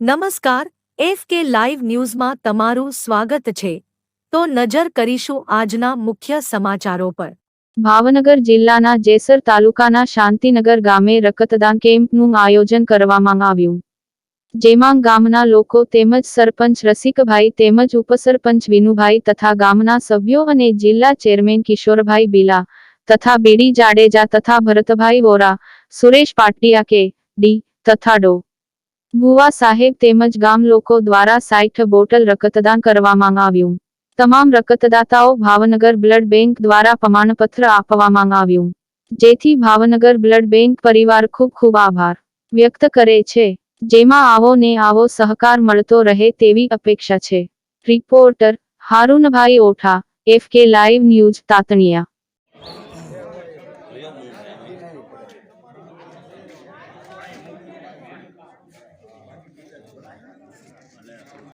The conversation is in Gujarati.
નમસ્કાર, એફ કે લાઈવ ન્યૂઝમાં તમારું સ્વાગત છે. તો નજર કરીશું આજના મુખ્ય સમાચારો પર. ભાવનગર જિલ્લાના જેસર તાલુકાના શાંતિનગર ગામે રક્તદાન કેમ્પનું આયોજન કરવામાં આવ્યું. જેમાં ગામના લોકો તેમજ સરપંચ રસિકભાઈ તેમજ ઉપસરપંચ વિનુભાઈ તથા ગામના સભ્યો અને જિલ્લા ચેરમેન કિશોરભાઈ બીલા તથા બીડી જાડેજા તથા ભરતભાઈ વોરા, સુરેશ પાટિયા કે ડી તથા ડો. ભુવા સાહેબ તેમજ ગામ લોકો દ્વારા સાઠ બોટલ રક્તદાન કરવામાં આવ્યું. તમામ રક્તદાતાઓ ભાવનગર બ્લડ બેંક દ્વારા પ્રમાણપત્ર આપવામાં આવ્યું. જેથી ભાવનગર બ્લડ બેંક પરિવાર ખૂબ ખૂબ આભાર વ્યક્ત કરે છે. જેમાં આવો ને આવો સહકાર મળતો રહે તેવી અપેક્ષા છે. Reporter Harunbhai Otha, F K live news Tataniya.